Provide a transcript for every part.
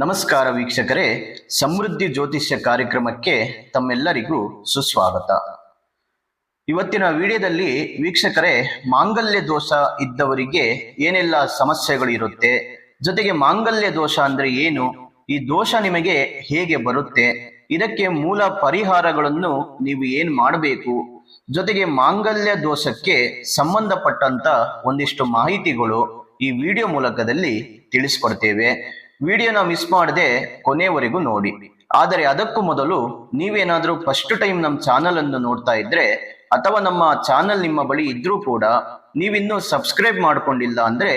ನಮಸ್ಕಾರ ವೀಕ್ಷಕರೇ, ಸಮೃದ್ಧಿ ಜ್ಯೋತಿಷ್ಯ ಕಾರ್ಯಕ್ರಮಕ್ಕೆ ತಮ್ಮೆಲ್ಲರಿಗೂ ಸುಸ್ವಾಗತ. ಇವತ್ತಿನ ವಿಡಿಯೋದಲ್ಲಿ ವೀಕ್ಷಕರೇ, ಮಾಂಗಲ್ಯ ದೋಷ ಇದ್ದವರಿಗೆ ಏನೆಲ್ಲ ಸಮಸ್ಯೆಗಳು ಇರುತ್ತೆ, ಜೊತೆಗೆ ಮಾಂಗಲ್ಯ ದೋಷ ಅಂದ್ರೆ ಏನು, ಈ ದೋಷ ನಿಮಗೆ ಹೇಗೆ ಬರುತ್ತೆ, ಇದಕ್ಕೆ ಮೂಲ ಪರಿಹಾರಗಳನ್ನು ನೀವು ಏನ್ ಮಾಡಬೇಕು, ಜೊತೆಗೆ ಮಾಂಗಲ್ಯ ದೋಷಕ್ಕೆ ಸಂಬಂಧಪಟ್ಟಂತ ಒಂದಿಷ್ಟು ಮಾಹಿತಿಗಳು ಈ ವಿಡಿಯೋ ಮೂಲಕದಲ್ಲಿ ತಿಳಿಸ್ಕೊಡ್ತೇವೆ. ವಿಡಿಯೋನ ಮಿಸ್ ಮಾಡದೆ ಕೊನೆವರೆಗೂ ನೋಡಿ. ಆದರೆ ಅದಕ್ಕೂ ಮೊದಲು ನೀವೇನಾದರೂ ಫಸ್ಟ್ ಟೈಮ್ ನಮ್ಮ ಚಾನಲ್ ಅನ್ನು ನೋಡ್ತಾ ಇದ್ರೆ, ಅಥವಾ ನಮ್ಮ ಚಾನಲ್ ನಿಮ್ಮ ಬಳಿ ಇದ್ರೂ ಕೂಡ ನೀವಿನ್ನೂ ಸಬ್ಸ್ಕ್ರೈಬ್ ಮಾಡ್ಕೊಂಡಿಲ್ಲ ಅಂದ್ರೆ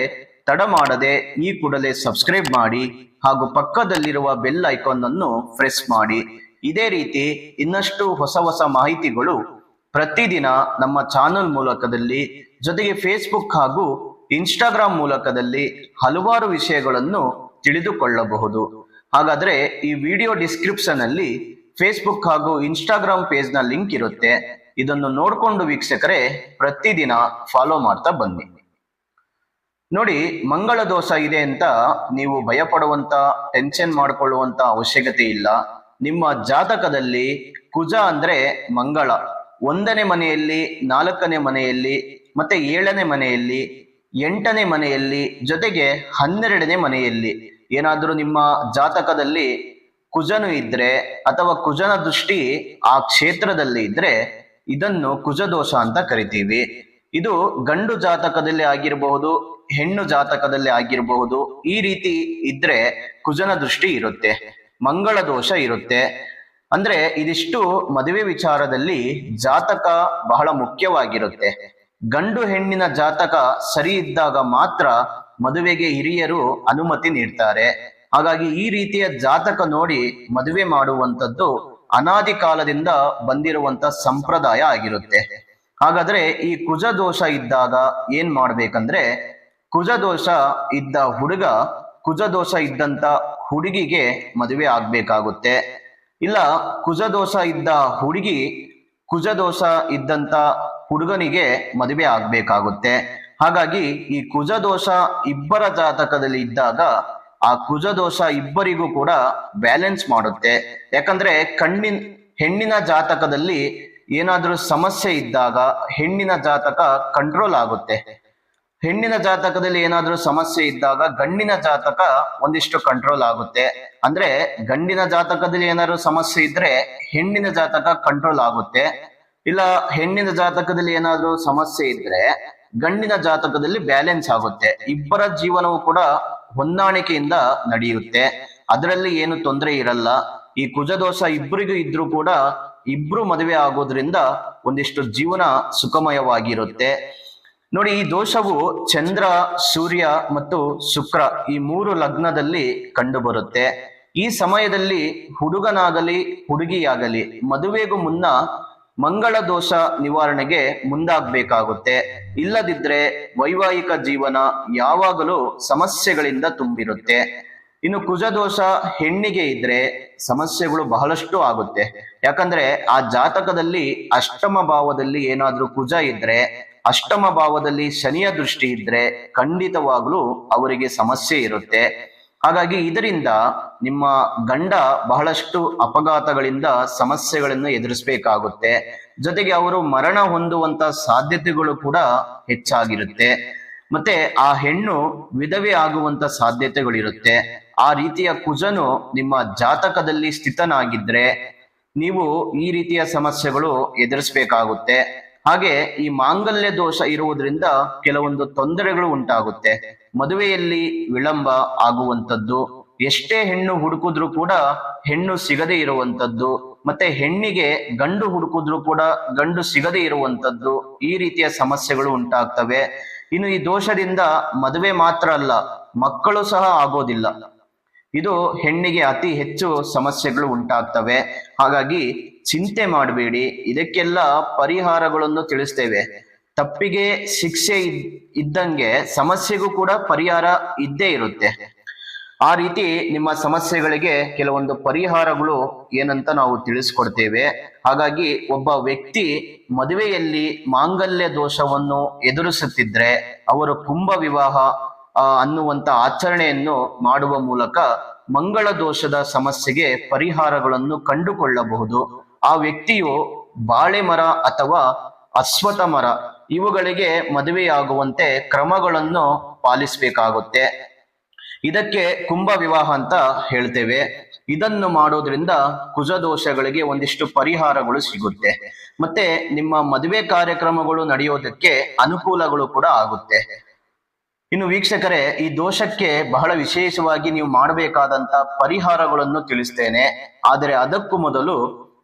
ತಡ ಮಾಡದೆ ಈ ಕೂಡಲೇ ಸಬ್ಸ್ಕ್ರೈಬ್ ಮಾಡಿ ಹಾಗೂ ಪಕ್ಕದಲ್ಲಿರುವ ಬೆಲ್ ಐಕಾನ್ ಅನ್ನು ಪ್ರೆಸ್ ಮಾಡಿ. ಇದೇ ರೀತಿ ಇನ್ನಷ್ಟು ಹೊಸ ಹೊಸ ಮಾಹಿತಿಗಳು ಪ್ರತಿದಿನ ನಮ್ಮ ಚಾನಲ್ ಮೂಲಕದಲ್ಲಿ, ಜೊತೆಗೆ ಫೇಸ್ಬುಕ್ ಹಾಗೂ ಇನ್ಸ್ಟಾಗ್ರಾಮ್ ಮೂಲಕದಲ್ಲಿ ಹಲವಾರು ವಿಷಯಗಳನ್ನು ತಿಳಿದುಕೊಳ್ಳಬಹುದು. ಹಾಗಾದ್ರೆ ಈ ವಿಡಿಯೋ ಡಿಸ್ಕ್ರಿಪ್ಷನ್ ಅಲ್ಲಿ ಫೇಸ್ಬುಕ್ ಹಾಗೂ ಇನ್ಸ್ಟಾಗ್ರಾಮ್ ಪೇಜ್ನ ಲಿಂಕ್ ಇರುತ್ತೆ. ಇದನ್ನು ನೋಡ್ಕೊಂಡು ವೀಕ್ಷಕರೇ ಪ್ರತಿದಿನ ಫಾಲೋ ಮಾಡ್ತಾ ಬನ್ನಿ. ನೋಡಿ, ಮಂಗಳ ದೋಷ ಇದೆ ಅಂತ ನೀವು ಭಯಪಡುವಂತ ಟೆನ್ಷನ್ ಮಾಡ್ಕೊಳ್ಳುವಂತ ಅವಶ್ಯಕತೆ ಇಲ್ಲ. ನಿಮ್ಮ ಜಾತಕದಲ್ಲಿ ಕುಜ ಅಂದ್ರೆ ಮಂಗಳ. ಒಂದನೇ ಮನೆಯಲ್ಲಿ, ನಾಲ್ಕನೇ ಮನೆಯಲ್ಲಿ, ಮತ್ತೆ ಏಳನೇ ಮನೆಯಲ್ಲಿ ಎಂಟನೇ ಮನೆಯಲ್ಲಿ, ಜೊತೆಗೆ ಹನ್ನೆರಡನೇ ಮನೆಯಲ್ಲಿ. ಏನಾದರೂ ನಿಮ್ಮ ಜಾತಕದಲ್ಲಿ ಕುಜನು ಇದ್ರೆ ಅಥವಾ ಕುಜನ ದೃಷ್ಟಿ ಆ ಕ್ಷೇತ್ರದಲ್ಲಿ ಇದ್ರೆ ಇದನ್ನು ಕುಜದೋಷ ಅಂತ ಕರಿತೀವಿ. ಇದು ಗಂಡು ಜಾತಕದಲ್ಲಿ ಆಗಿರಬಹುದು, ಹೆಣ್ಣು ಜಾತಕದಲ್ಲಿ ಆಗಿರಬಹುದು, ಈ ರೀತಿ ಇದ್ರೆ ಕುಜನ ದೃಷ್ಟಿ ಇರುತ್ತೆ, ಮಂಗಳ ದೋಷ ಇರುತ್ತೆ. ಅಂದ್ರೆ ಇದಿಷ್ಟು ಮದುವೆ ವಿಚಾರದಲ್ಲಿ ಜಾತಕ ಬಹಳ ಮುಖ್ಯವಾಗಿರುತ್ತೆ. ಗಂಡು ಹೆಣ್ಣಿನ ಜಾತಕ ಸರಿ ಇದ್ದಾಗ ಮಾತ್ರ ಮದುವೆಗೆ ಹಿರಿಯರು ಅನುಮತಿ ನೀಡ್ತಾರೆ. ಹಾಗಾಗಿ ಈ ರೀತಿಯ ಜಾತಕ ನೋಡಿ ಮದುವೆ ಮಾಡುವಂಥದ್ದು ಅನಾದಿ ಕಾಲದಿಂದ ಬಂದಿರುವಂತ ಸಂಪ್ರದಾಯ ಆಗಿರುತ್ತೆ. ಹಾಗಾದ್ರೆ ಈ ಕುಜ ದೋಷ ಇದ್ದಾಗ ಏನ್ ಮಾಡ್ಬೇಕಂದ್ರೆ, ಕುಜ ದೋಷ ಇದ್ದ ಹುಡುಗ ಕುಜ ದೋಷ ಇದ್ದಂತ ಹುಡುಗಿಗೆ ಮದುವೆ ಆಗ್ಬೇಕಾಗುತ್ತೆ. ಇಲ್ಲ, ಕುಜ ದೋಷ ಇದ್ದ ಹುಡುಗಿ ಕುಜ ದೋಷ ಇದ್ದಂತ ಹುಡುಗನಿಗೆ ಮದುವೆ ಆಗ್ಬೇಕಾಗುತ್ತೆ. ಹಾಗಾಗಿ ಈ ಕುಜ ದೋಷ ಇಬ್ಬರ ಜಾತಕದಲ್ಲಿ ಇದ್ದಾಗ ಆ ಕುಜ ದೋಷ ಇಬ್ಬರಿಗೂ ಕೂಡ ಬ್ಯಾಲೆನ್ಸ್ ಮಾಡುತ್ತೆ. ಯಾಕಂದ್ರೆ ಕಣ್ಣಿನ, ಹೆಣ್ಣಿನ ಜಾತಕದಲ್ಲಿ ಏನಾದ್ರೂ ಸಮಸ್ಯೆ ಇದ್ದಾಗ ಹೆಣ್ಣಿನ ಜಾತಕ ಕಂಟ್ರೋಲ್ ಆಗುತ್ತೆ. ಹೆಣ್ಣಿನ ಜಾತಕದಲ್ಲಿ ಏನಾದ್ರೂ ಸಮಸ್ಯೆ ಇದ್ದಾಗ ಗಂಡಿನ ಜಾತಕ ಒಂದಿಷ್ಟು ಕಂಟ್ರೋಲ್ ಆಗುತ್ತೆ. ಅಂದ್ರೆ ಗಂಡಿನ ಜಾತಕದಲ್ಲಿ ಏನಾದ್ರು ಸಮಸ್ಯೆ ಇದ್ರೆ ಹೆಣ್ಣಿನ ಜಾತಕ ಕಂಟ್ರೋಲ್ ಆಗುತ್ತೆ. ಇಲ್ಲ, ಹೆಣ್ಣಿನ ಜಾತಕದಲ್ಲಿ ಏನಾದ್ರೂ ಸಮಸ್ಯೆ ಇದ್ರೆ ಗಂಡಿನ ಜಾತಕದಲ್ಲಿ ಬ್ಯಾಲೆನ್ಸ್ ಆಗುತ್ತೆ. ಇಬ್ಬರ ಜೀವನವು ಕೂಡ ಹೊಂದಾಣಿಕೆಯಿಂದ ನಡೆಯುತ್ತೆ. ಅದರಲ್ಲಿ ಏನು ತೊಂದರೆ ಇರಲ್ಲ. ಈ ಕುಜದೋಷ ಇಬ್ಬರಿಗೂ ಇದ್ರೂ ಕೂಡ ಇಬ್ರು ಮದುವೆ ಆಗೋದ್ರಿಂದ ಒಂದಿಷ್ಟು ಜೀವನ ಸುಖಮಯವಾಗಿರುತ್ತೆ. ನೋಡಿ, ಈ ದೋಷವು ಚಂದ್ರ, ಸೂರ್ಯ ಮತ್ತು ಶುಕ್ರ ಈ ಮೂರು ಲಗ್ನದಲ್ಲಿ ಕಂಡುಬರುತ್ತೆ. ಈ ಸಮಯದಲ್ಲಿ ಹುಡುಗನಾಗಲಿ, ಹುಡುಗಿಯಾಗಲಿ ಮದುವೆಗೂ ಮುನ್ನ ಮಂಗಳ ದೋಷ ನಿವಾರಣೆಗೆ ಮುಂದಾಗಬೇಕಾಗುತ್ತೆ. ಇಲ್ಲದಿದ್ರೆ ವೈವಾಹಿಕ ಜೀವನ ಯಾವಾಗಲೂ ಸಮಸ್ಯೆಗಳಿಂದ ತುಂಬಿರುತ್ತೆ. ಇನ್ನು ಕುಜದೋಷ ಹೆಣ್ಣಿಗೆ ಇದ್ರೆ ಸಮಸ್ಯೆಗಳು ಬಹಳಷ್ಟು ಆಗುತ್ತೆ. ಯಾಕಂದ್ರೆ ಆ ಜಾತಕದಲ್ಲಿ ಅಷ್ಟಮ ಭಾವದಲ್ಲಿ ಏನಾದ್ರೂ ಕುಜ ಇದ್ರೆ, ಅಷ್ಟಮ ಭಾವದಲ್ಲಿ ಶನಿಯ ದೃಷ್ಟಿ ಇದ್ರೆ ಖಂಡಿತವಾಗ್ಲೂ ಅವರಿಗೆ ಸಮಸ್ಯೆ ಇರುತ್ತೆ. ಹಾಗಾಗಿ ಇದರಿಂದ ನಿಮ್ಮ ಗಂಡ ಬಹಳಷ್ಟು ಅಪಘಾತಗಳಿಂದ ಸಮಸ್ಯೆಗಳನ್ನು ಎದುರಿಸಬೇಕಾಗುತ್ತೆ. ಜೊತೆಗೆ ಅವರು ಮರಣ ಹೊಂದುವಂತ ಸಾಧ್ಯತೆಗಳು ಕೂಡ ಹೆಚ್ಚಾಗಿರುತ್ತೆ. ಮತ್ತೆ ಆ ಹೆಣ್ಣು ವಿಧವೆ ಆಗುವಂತ ಸಾಧ್ಯತೆಗಳಿರುತ್ತೆ. ಆ ರೀತಿಯ ಕುಜನು ನಿಮ್ಮ ಜಾತಕದಲ್ಲಿ ಸ್ಥಿತನಾಗಿದ್ರೆ ನೀವು ಈ ರೀತಿಯ ಸಮಸ್ಯೆಗಳು ಎದುರಿಸಬೇಕಾಗುತ್ತೆ. ಹಾಗೆ ಈ ಮಾಂಗಲ್ಯ ದೋಷ ಇರುವುದರಿಂದ ಕೆಲವೊಂದು ತೊಂದರೆಗಳು ಉಂಟಾಗುತ್ತೆ. ಮದುವೆಯಲ್ಲಿ ವಿಳಂಬ ಆಗುವಂತದ್ದು ಎಷ್ಟೇ ಹೆಣ್ಣು ಹುಡುಕಿದ್ರು ಕೂಡ ಹೆಣ್ಣು ಸಿಗದೇ ಇರುವಂತದ್ದು ಮತ್ತೆ ಹೆಣ್ಣಿಗೆ ಗಂಡು ಹುಡುಕಿದ್ರು ಕೂಡ ಗಂಡು ಸಿಗದೇ ಇರುವಂತದ್ದು ಈ ರೀತಿಯ ಸಮಸ್ಯೆಗಳು ಉಂಟಾಗ್ತವೆ. ಇನ್ನು ಈ ದೋಷದಿಂದ ಮದುವೆ ಮಾತ್ರ ಅಲ್ಲ, ಮಕ್ಕಳು ಸಹ ಆಗೋದಿಲ್ಲ. ಇದು ಹೆಣ್ಣಿಗೆ ಅತಿ ಹೆಚ್ಚು ಸಮಸ್ಯೆಗಳು ಉಂಟಾಗ್ತವೆ. ಹಾಗಾಗಿ ಚಿಂತೆ ಮಾಡಬೇಡಿ, ಇದಕ್ಕೆಲ್ಲ ಪರಿಹಾರಗಳನ್ನು ತಿಳಿಸ್ತೇವೆ. ತಪ್ಪಿಗೆ ಶಿಕ್ಷೆ ಇದ್- ಇದ್ದಂಗೆ ಸಮಸ್ಯೆಗೂ ಕೂಡ ಪರಿಹಾರ ಇದ್ದೇ ಇರುತ್ತೆ. ಆ ರೀತಿ ನಿಮ್ಮ ಸಮಸ್ಯೆಗಳಿಗೆ ಕೆಲವೊಂದು ಪರಿಹಾರಗಳು ಏನಂತ ನಾವು ತಿಳಿಸ್ಕೊಡ್ತೇವೆ. ಹಾಗಾಗಿ ಒಬ್ಬ ವ್ಯಕ್ತಿ ಮದುವೆಯಲ್ಲಿ ಮಾಂಗಲ್ಯ ದೋಷವನ್ನು ಎದುರಿಸುತ್ತಿದ್ರೆ ಅವರು ಕುಂಭ ವಿವಾಹ ಅನ್ನುವಂತ ಆಚರಣೆಯನ್ನು ಮಾಡುವ ಮೂಲಕ ಮಂಗಳ ದೋಷದ ಸಮಸ್ಯೆಗೆ ಪರಿಹಾರಗಳನ್ನು ಕಂಡುಕೊಳ್ಳಬಹುದು. ಆ ವ್ಯಕ್ತಿಯು ಬಾಳೆ ಮರ ಅಥವಾ ಅಶ್ವಥ ಮರ ಇವುಗಳಿಗೆ ಮದುವೆಯಾಗುವಂತೆ ಕ್ರಮಗಳನ್ನು ಪಾಲಿಸಬೇಕಾಗುತ್ತೆ. ಇದಕ್ಕೆ ಕುಂಭ ವಿವಾಹ ಅಂತ ಹೇಳ್ತೇವೆ. ಇದನ್ನು ಮಾಡೋದ್ರಿಂದ ಕುಜದೋಷಗಳಿಗೆ ಒಂದಿಷ್ಟು ಪರಿಹಾರಗಳು ಸಿಗುತ್ತೆ. ಮತ್ತೆ ನಿಮ್ಮ ಮದುವೆ ಕಾರ್ಯಕ್ರಮಗಳು ನಡೆಯೋದಕ್ಕೆ ಅನುಕೂಲಗಳು ಕೂಡ ಆಗುತ್ತೆ. ಇನ್ನು ವೀಕ್ಷಕರೇ, ಈ ದೋಷಕ್ಕೆ ಬಹಳ ವಿಶೇಷವಾಗಿ ನೀವು ಮಾಡಬೇಕಾದಂತ ಪರಿಹಾರಗಳನ್ನು ತಿಳಿಸ್ತೇನೆ. ಆದರೆ ಅದಕ್ಕೂ ಮೊದಲು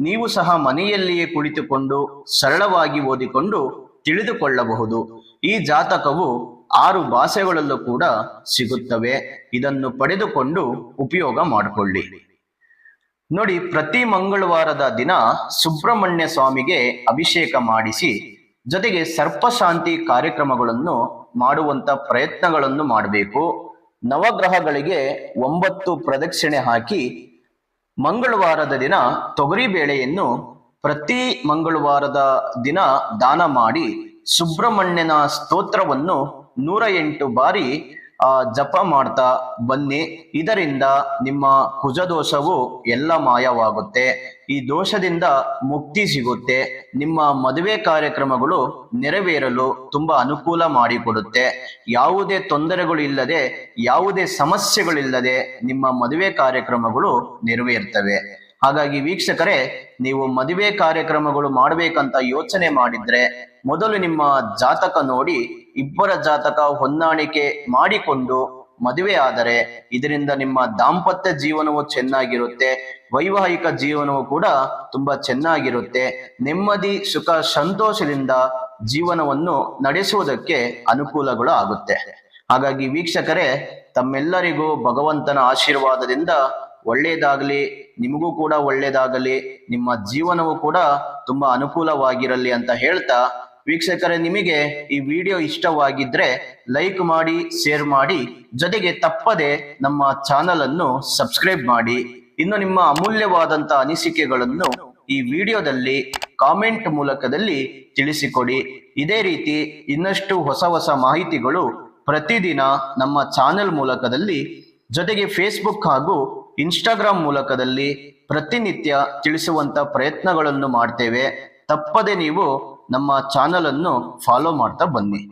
ನೀವು ಸಹ ಮನೆಯಲ್ಲಿಯೇ ಕುಳಿತುಕೊಂಡು ಸರಳವಾಗಿ ಓದಿಕೊಂಡು ತಿಳಿದುಕೊಳ್ಳಬಹುದು. ಈ ಜಾತಕವು ಆರು ಭಾಷೆಗಳಲ್ಲೂ ಕೂಡ ಸಿಗುತ್ತವೆ. ಇದನ್ನು ಪಡೆದುಕೊಂಡು ಉಪಯೋಗ ಮಾಡಿಕೊಳ್ಳಿ. ನೋಡಿ, ಪ್ರತಿ ಮಂಗಳವಾರದ ದಿನ ಸುಬ್ರಹ್ಮಣ್ಯ ಸ್ವಾಮಿಗೆ ಅಭಿಷೇಕ ಮಾಡಿಸಿ, ಜೊತೆಗೆ ಸರ್ಪಶಾಂತಿ ಕಾರ್ಯಕ್ರಮಗಳನ್ನು ಮಾಡುವಂತ ಪ್ರಯತ್ನಗಳನ್ನು ಮಾಡಬೇಕು. ನವಗ್ರಹಗಳಿಗೆ ಒಂಬತ್ತು ಪ್ರದಕ್ಷಿಣೆ ಹಾಕಿ ಮಂಗಳವಾರದ ದಿನ ತೊಗರಿ ಬೇಳೆಯನ್ನು ಪ್ರತಿ ಮಂಗಳವಾರದ ದಿನ ದಾನ ಮಾಡಿ ಸುಬ್ರಹ್ಮಣ್ಯನ ಸ್ತೋತ್ರವನ್ನು ನೂರ ಎಂಟು ಬಾರಿ ಜಪ ಮಾಡ್ತಾ ಬನ್ನಿ. ಇದರಿಂದ ನಿಮ್ಮ ಕುಜದೋಷವು ಎಲ್ಲ ಮಾಯವಾಗುತ್ತೆ. ಈ ದೋಷದಿಂದ ಮುಕ್ತಿ ಸಿಗುತ್ತೆ. ನಿಮ್ಮ ಮದುವೆ ಕಾರ್ಯಕ್ರಮಗಳು ನೆರವೇರಲು ತುಂಬಾ ಅನುಕೂಲ ಮಾಡಿಕೊಡುತ್ತೆ. ಯಾವುದೇ ತೊಂದರೆಗಳು ಇಲ್ಲದೆ ಯಾವುದೇ ಸಮಸ್ಯೆಗಳಿಲ್ಲದೆ ನಿಮ್ಮ ಮದುವೆ ಕಾರ್ಯಕ್ರಮಗಳು ನೆರವೇರ್ತವೆ. ಹಾಗಾಗಿ ವೀಕ್ಷಕರೇ, ನೀವು ಮದುವೆ ಕಾರ್ಯಕ್ರಮಗಳು ಮಾಡಬೇಕಂತ ಯೋಚನೆ ಮಾಡಿದ್ರೆ, ಮೊದಲು ನಿಮ್ಮ ಜಾತಕ ನೋಡಿ ಇಬ್ಬರ ಜಾತಕ ಹೊಂದಾಣಿಕೆ ಮಾಡಿಕೊಂಡು ಮದುವೆ ಆದರೆ ಇದರಿಂದ ನಿಮ್ಮ ದಾಂಪತ್ಯ ಜೀವನವು ಚೆನ್ನಾಗಿರುತ್ತೆ, ವೈವಾಹಿಕ ಜೀವನವು ಕೂಡ ತುಂಬಾ ಚೆನ್ನಾಗಿರುತ್ತೆ. ನೆಮ್ಮದಿ, ಸುಖ, ಸಂತೋಷದಿಂದ ಜೀವನವನ್ನು ನಡೆಸುವುದಕ್ಕೆ ಅನುಕೂಲಗಳು ಆಗುತ್ತೆ. ಹಾಗಾಗಿ ವೀಕ್ಷಕರೇ, ತಮ್ಮೆಲ್ಲರಿಗೂ ಭಗವಂತನ ಆಶೀರ್ವಾದದಿಂದ ಒಳ್ಳೆಯದಾಗಲಿ ನಿಮಗೂ ಕೂಡ ಒಳ್ಳೆಯದಾಗಲಿ ನಿಮ್ಮ ಜೀವನವು ಕೂಡ ತುಂಬಾ ಅನುಕೂಲವಾಗಿರಲಿ ಅಂತ ಹೇಳ್ತಾ ವೀಕ್ಷಕರೇ, ನಿಮಗೆ ಈ ವಿಡಿಯೋ ಇಷ್ಟವಾಗಿದ್ರೆ ಲೈಕ್ ಮಾಡಿ ಶೇರ್ ಮಾಡಿ, ಜೊತೆಗೆ ತಪ್ಪದೆ ನಮ್ಮ ಚಾನಲ್ ಅನ್ನು ಸಬ್ಸ್ಕ್ರೈಬ್ ಮಾಡಿ. ಇನ್ನು ನಿಮ್ಮ ಅಮೂಲ್ಯವಾದಂತ ಅನಿಸಿಕೆಗಳನ್ನು ಈ ವಿಡಿಯೋದಲ್ಲಿ ಕಾಮೆಂಟ್ ಮೂಲಕದಲ್ಲಿ ತಿಳಿಸಿಕೊಡಿ. ಇದೇ ರೀತಿ ಇನ್ನಷ್ಟು ಹೊಸ ಹೊಸ ಮಾಹಿತಿಗಳು ಪ್ರತಿದಿನ ನಮ್ಮ ಚಾನೆಲ್ ಮೂಲಕದಲ್ಲಿ, ಜೊತೆಗೆ ಫೇಸ್ಬುಕ್ ಹಾಗೂ ಇನ್ಸ್ಟಾಗ್ರಾಮ್ ಮೂಲಕದಲ್ಲಿ ಪ್ರತಿನಿತ್ಯ ತಿಳಿಸುವಂತ ಪ್ರಯತ್ನಗಳನ್ನು ಮಾಡ್ತೇವೆ. ತಪ್ಪದೆ ನೀವು ನಮ್ಮ ಚಾನಲ್ ಅನ್ನು ಫಾಲೋ ಮಾಡ್ತಾ ಬನ್ನಿ.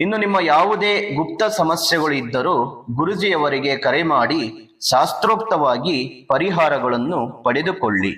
ಇನ್ನು ನಿಮ್ಮ ಯಾವುದೇ ಗುಪ್ತ ಸಮಸ್ಯೆಗಳು ಇದ್ದರೂ ಗುರುಜಿಯವರಿಗೆ ಕರೆ ಮಾಡಿ ಶಾಸ್ತ್ರೋಕ್ತವಾಗಿ ಪರಿಹಾರಗಳನ್ನು ಪಡೆದುಕೊಳ್ಳಿ.